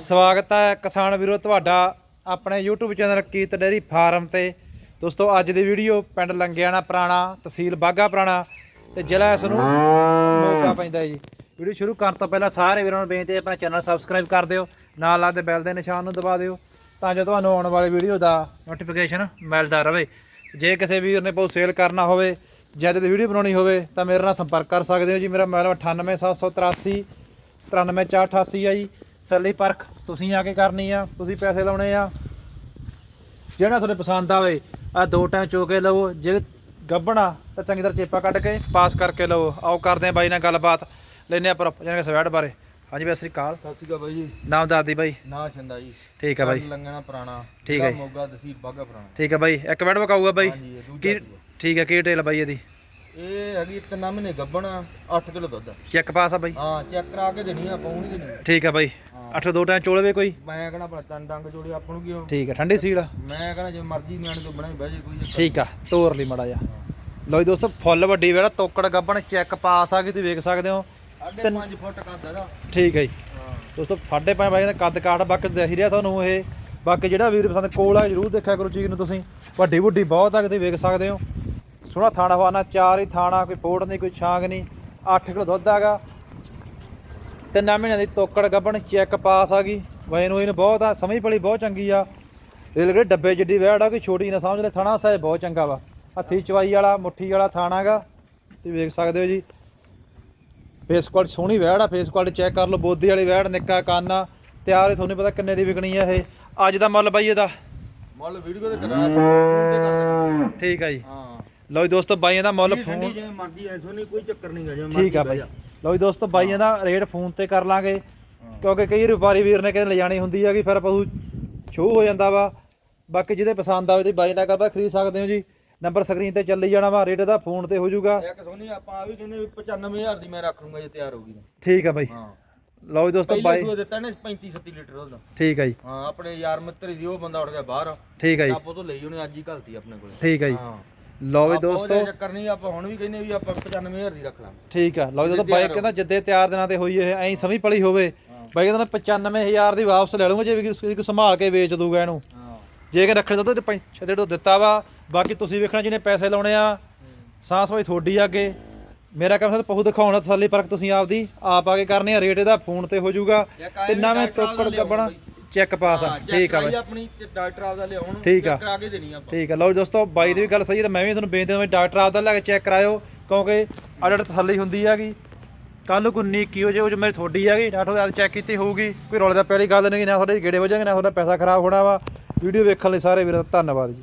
ਸਵਾਗਤ ਹੈ ਕਿਸਾਨ ਵੀਰੋ ਤੁਹਾਡਾ ਆਪਣੇ YouTube ਚੈਨਲ ਕੀਤ ਡੇਰੀ ਫਾਰਮ ਤੇ। ਦੋਸਤੋ, ਅੱਜ ਦੀ ਵੀਡੀਓ ਪਿੰਡ ਲੰਗਿਆਣਾ ਪੁਰਾਣਾ, ਤਹਿਸੀਲ ਬਾਗਾ ਪੁਰਾਣਾ ਤੇ ਜ਼ਿਲ੍ਹਾ ਇਸ ਨੂੰ ਮੋਗਾ ਪੈਂਦਾ ਜੀ। ਵੀਡੀਓ ਸ਼ੁਰੂ ਕਰਨ ਤੋਂ ਪਹਿਲਾਂ ਸਾਰੇ ਵੀਰਾਂ ਨੂੰ ਬੇਨਤੀ ਹੈ ਆਪਣਾ ਚੈਨਲ ਸਬਸਕ੍ਰਾਈਬ ਕਰ ਦਿਓ, ਨਾਲ ਲੱਗਦੇ ਬੈਲ ਦੇ ਨਿਸ਼ਾਨ ਨੂੰ ਦਬਾ ਦਿਓ ਤਾਂ ਜੋ ਤੁਹਾਨੂੰ ਆਉਣ ਵਾਲੀ ਵੀਡੀਓ ਦਾ ਨੋਟੀਫਿਕੇਸ਼ਨ ਮਿਲਦਾ ਰਹੇ। ਜੇ ਕਿਸੇ ਵੀਰ ਨੇ ਬਹੁਤ ਸੇਲ ਕਰਨਾ ਹੋਵੇ ਜਾਂ ਤੇ ਵੀਡੀਓ ਬਣਾਉਣੀ ਹੋਵੇ ਤਾਂ ਮੇਰੇ ਨਾਲ ਸੰਪਰਕ ਕਰ ਸਕਦੇ ਹੋ ਜੀ। ਮੇਰਾ ਮੋਬਾਈਲ 98783 93488 ਆ ਜੀ। ਸੱਲੀ ਪਰਖ ਤੁਸੀਂ ਆ ਕੇ ਕਰਨੀ ਆ ਤੁਸੀਂ ਪੈਸੇ ਲਾਉਣੇ ਆ। ਜਿਹੜਾ ਤੁਹਾਨੂੰ ਪਸੰਦ ਆਵੇ ਆ ਦੋ ਟਾਈਮ ਚੋਕੇ ਲਵੋ ਜੇ ਗੱਬਣਾ ਤਾਂ ਚੰਗੀ ਤਰ੍ਹਾਂ ਚੇਪਾ ਕੱਢ ਕੇ ਪਾਸ ਕਰਕੇ ਲਵੋ। ਆਓ ਕਰਦੇ ਆ ਬਾਈ ਨਾਲ ਗੱਲਬਾਤ ਲੈਨੇ ਆ ਪਰ ਜਾਨ ਕੇ ਸਵੈਟ ਬਾਰੇ। ਹਾਂਜੀ ਬਾਈ ਸ੍ਰੀ ਅਕਾਲ। ਸਤਿ ਸ਼੍ਰੀ ਅਕਾਲ ਬਾਈ ਜੀ। ਨਾਮ ਦੱਸਦੀ ਬਾਈ। ਨਾ ਛੰਦਾ ਜੀ। ਠੀਕ ਆ ਬਾਈ। ਲੰਗਣਾ ਪੁਰਾਣਾ। ਠੀਕ ਹੈ ਮੋਗਾ ਤਹਿਸੀਲ ਬਾਗਾ ਪੁਰਾਣਾ। ਠੀਕ ਆ ਬਾਈ ਇੱਕ ਮਿੰਟ ਵਕਾਊਗਾ ਬਾਈ। ਕੀ। ਠੀਕ ਆ ਕੀ ਡਿਟੇਲ ਬਾਈ ਇਹਦੀ? ਇਹ ਹੈਗੀ ਤਿੰਨ ਮਹੀਨੇ ਗੱਬਣ 8 ਕਿਲੋ ਦੁੱਧ। ਆ। ਚੈੱਕ ਪਾਸ ਆ ਬਾਈ? ਹਾਂ ਚੈੱਕ ਕਰਾ ਕੇ ਦੇਣੀ ਆ ਪਾਉਣੀ ਦੇਣੀ ਠੀਕ ਆ ਬਾਈ। ਹਾਂ। ਅੱਠ ਦੋ ਟਾਈਮ ਚੋਲਵੇ ਕੋਈ? ਮੈਂ ਕਹਣਾ ਆਪਣਾ ਤਨ ਡੰਗ ਜੋੜੇ ਆਪਾਂ ਨੂੰ ਕੀ ਹੋ- ਠੀਕ ਆ ਠੰਡੀ ਸੀਲ ਆ। ਮੈਂ ਕਹਣਾ ਜੇ ਮਰਜ਼ੀ ਨਿਆਣੇ ਤੋਂ ਬਣਾਈ ਬਹਿ ਜੇ ਕੋਈ ਚੱਕਰ ਠੀਕ ਆ ਤੋਰ ਲਈ ਮੜਾ ਜਾ ਲਓ ਜੀ ਦੋਸਤੋ ਫੁੱਲ ਵੱਡੀ ਵੇੜਾ ਤੋਕੜ ਗੱਬਣ ਚੈੱਕ ਪਾਸ ਆ ਗਈ ਤੁਸੀਂ ਵੇਖ ਸਕਦੇ ਹੋ। ਸਾਢੇ ਤਿੰਨ- 5 ਫੁੱਟ ਕੱਦ ਇਹਦਾ। ਠੀਕ ਹੈ ਜੀ। ਹਾਂ। ਦੋਸਤੋ ਫਾਡੇ ਪੈ ਬਾਈ ਦਾ ਕੱਦ ਕਾਠ ਬਾਕੀ ਦੇਖ ਹੀ ਰਿਹਾ ਤੁਹਾਨੂੰ ਇਹ। ਬਾਕੀ ਜਿਹੜਾ ਵੀਰ ਪਸੰਦ ਕੋਲ ਆ ਜਰੂਰ ਦੇਖਿਆ ਕਰੋ ਚੀਜ਼ ਨੂੰ ਤੁਸੀਂ। ਵੱਡੀ ਵੱਡੀ ਬਹੁਤ ਆ ਕਿ ਤੁਸੀਂ ਵੇਖ ਸਕਦੇ ਹੋ। ਸੋਹਣਾ ਥਾਣਾ ਫਾਨਾ ਚਾਰ ਹੀ ਥਾਣਾ ਕੋਈ ਫੋੜ ਨਹੀਂ ਕੋਈ ਛਾਂਗ ਨਹੀਂ 8 ਕਿਲੋ ਦੁੱਧ ਆਗਾ ਤਿੰਨਾਂ ਮਹੀਨਿਆਂ ਦੀ ਤੋਕੜ ਗੱਬਣ ਚੈੱਕ ਪਾਸ ਆ ਗਈ। ਵੈਨ ਨੂੰ ਇਹਨੂੰ ਬਹੁਤ ਆ ਸਮਝ ਪੜੀ ਬਹੁਤ ਚੰਗੀ ਆ। ਰੇਲ ਗੱਡੀ ਡੱਬੇ ਜਿੱਡੀ ਵੈੜ ਆ ਕੋਈ ਛੋਟੀ ਨਾ ਸਮਝ ਲੈ ਥਾਣਾ ਸਾਹਿਬ ਬਹੁਤ ਚੰਗਾ ਵਾ। ਹੱਥੀ ਚਵਾਈ ਵਾਲਾ ਮੁੱਠੀ ਵਾਲਾ ਥਾਣਾਗਾ ਤੁਸੀਂ ਵੇਖ ਸਕਦੇ ਹੋ ਜੀ। ਫੇਸ ਕੁਆਲਿਟੀ ਸੋਹਣੀ ਵੈੜ ਆ ਫੇਸ ਕੁਆਲਿਟੀ ਚੈੱਕ ਕਰ ਲਓ ਬੋਦੀ ਵਾਲੀ ਵੈੜ ਨਿੱਕਾ ਕੰਨ। ਤਿਆਰ ਹੀ ਤੁਹਾਨੂੰ ਪਤਾ ਕਿੰਨੇ ਦੀ ਵਿਕਣੀ ਆ ਇਹ। ਅੱਜ ਦਾ ਮੁੱਲ ਬਾਈ ਇਹਦਾ? ਮੁੱਲ ਵੀਡੀਓ ਤੇ ਕਰਾ ਤੇ ਠੀਕ ਆ ਜੀ। ਹਾਂ। ਲਓ ਜੀ ਦੋਸਤੋ ਬਾਈਆਂ ਦਾ ਮੁੱਲ ਫੋਨ ਜਿਵੇਂ ਮਰਜ਼ੀ ਐਸੋ ਨਹੀਂ ਕੋਈ ਚੱਕਰ ਨਹੀਂ ਗਾ ਜਿਵੇਂ ਠੀਕ ਆ ਬਾਈ। ਲਓ ਜੀ ਦੋਸਤੋ ਬਾਈਆਂ ਦਾ ਰੇਟ ਫੋਨ ਤੇ ਕਰ ਲਾਂਗੇ। ਕਿਉਂਕਿ ਕਈ ਵਪਾਰੀ ਵੀਰ ਨੇ ਕਹਿੰਦੇ ਲਿਜਾਣੀ ਹੁੰਦੀ ਆ ਕਿ ਫਿਰ ਪਸ਼ੂ ਸ਼ੋਅ ਹੋ ਜਾਂਦਾ ਵਾ। ਬਾਕੀ ਜਿਹਦੇ ਪਸੰਦ ਆਵੇ ਤੇ ਬਾਈ ਨਾਲ ਕਰਵਾ ਖਰੀਦ ਸਕਦੇ ਹੋ ਜੀ। ਨੰਬਰ ਸਕਰੀਨ ਤੇ ਚੱਲੀ ਜਾਣਾ ਵਾ ਰੇਟ ਦਾ ਫੋਨ ਤੇ ਹੋ ਜਾਊਗਾ। ਇੱਕ ਸੋਨੀ ਆਪਾਂ ਆ ਵੀ ਕਹਿੰਦੇ ਵੀ 95000 ਦੀ ਮੈਂ ਰੱਖ ਲੂੰਗਾ ਜੇ ਤਿਆਰ ਹੋ ਗਈ। ਠੀਕ ਆ ਬਾਈ। ਹਾਂ। ਲਓ ਜੀ ਦੋਸਤੋ ਪਹਿਲੇ ਬਾਈ ਸੂਏ ਦਿੱਤਾ ਨੇ 35 37 ਲੀਟਰ ਦੁੱਧ ਠੀਕ ਆ ਜੀ। ਹਾਂ ਆਪਣੇ ਯਾਰ ਮਿੱਤਰ ਜੀ ਉਹ ਬੰਦਾ ਉੱਠ ਗਿਆ ਬਾਹਰ। ਠੀਕ ਆ ਜੀ। ਆਪੋ ਤੋਂ ਲਈ ਉਹਨੇ ਅੱਜ ਹੀ ਘਲਤੀ ਆਪਣੇ ਕੋਲ। ਠੀਕ ਆ ਜੀ। ਹਾਂ। ਲਓ ਉਹਦਾ ਦੋਸਤੋ। ਚੱਕਰ ਨਹੀਂ ਆਪਾਂ ਹੁਣ ਵੀ ਕਹਿੰਦੇ ਵੀ ਆਪਾਂ 95000 ਦੀ ਰੱਖ ਲਾਂਗੇ। ਠੀਕ ਆ। ਲਓ ਜੀ ਦੋਸਤੋ ਜਿੱਦੇ ਬਾਈ ਤਿਆਰ ਕਹਿੰਦਾ ਜਿੱਦੇ ਤਿਆਰ ਦਿਨਾਂ ਤੇ ਹੋਈ ਇਹ ਐਂ ਸਮਝ ਪਲੀ ਹੋਵੇ। ਬਾਈ ਕਹਿੰਦਾ ਮੈਂ 95000 ਦੀ ਵਾਪਸ ਲੈ ਲਵਾਂਗਾ ਜੇ ਵੀ ਕਿਸੇ ਕੋਈ ਸੰਭਾਲ ਕੇ ਵੇਚ ਦੂਗਾ ਇਹਨੂੰ। ਜੇ ਕਿ ਰੱਖਣ ਦੁੱਧ ਤੇ ਪੰਛੇ ਤੋਂ ਦਿੱਤਾ ਵਾ। ਬਾਕੀ ਤੁਸੀਂ ਵੇਖਣਾ ਜਿਹਨੇ ਪੈਸੇ ਲਾਉਣੇ ਆ ਸਾਂਸ ਭਾਈ ਤੁਹਾਡੀ ਆ ਅੱਗੇ। ਮੇਰਾ ਕੰਮ ਸਰ ਪਹੂ ਦਿਖਾਉਣਾ ਤਸੱਲੀ ਪਰਖ ਤੁਸੀਂ ਆਪਦੀ। ਆਪ ਆ ਕੇ ਕਰਨੀ ਆ ਰੇਟ ਇਹਦਾ ਫੋਨ ਤੇ ਹੋ ਜਾਊਗਾ। ਤੇ ਵੀ ਨਵੇਂ ਤੋਕੜ ਲਿਆਉਣ ਚੈੱਕ ਪਾਸ ਆ। ਹਾਂ, ਠੀਕ ਆ ਬਾਈ। ਆਪਣੀ ਤੇ ਡਾਕਟਰ ਆਪਦਾ ਲਿਆਉਣ ਠੀਕ ਆ। ਕਰਾ ਕੇ ਦੇਣੀ ਆਪਾਂ। ਠੀਕ ਆ। ਲਓ ਜੀ ਦੋਸਤੋ ਬਾਈ ਦੀ ਵੀ ਗੱਲ ਸਹੀ ਹੈ ਤੇ ਮੈਂ ਵੀ ਤੁਹਾਨੂੰ ਬੇਨਤੀ ਹਾਂ ਵੀ ਡਾਕਟਰ ਆਪਦਾ ਲੈ ਕੇ ਚੈੱਕ ਕਰਾਇਓ ਕਿਉਂਕਿ ਅਡਟ ਤਸੱਲੀ ਹੁੰਦੀ ਹੈਗੀ। ਕੱਲ ਨੂੰ ਕੋਈ ਨੀਕੀ ਹੋ ਜੇ ਉਹ ਮੇਰੀ ਥੋੜੀ ਹੈਗੀ ਡਾਕਟਰ ਦੇ ਚੈੱਕ ਕੀਤੀ ਹੋਊਗੀ ਕੋਈ ਰੌਲੇ ਦਾ ਪਹਿਲੀ ਗੱਲ ਨਹੀਂ ਨਾ ਤੁਹਾਡੇ ਗੇੜੇ ਵਜਾਂਗੇ ਨਾ ਤੁਹਾਡਾ ਪੈਸਾ ਖਰਾਬ ਹੋਣਾ ਵਾ। ਵੀਡੀਓ ਵੇਖਣ ਲਈ ਸਾਰੇ ਵੀਰਾਂ ਦਾ ਧੰਨਵਾਦ ਜੀ।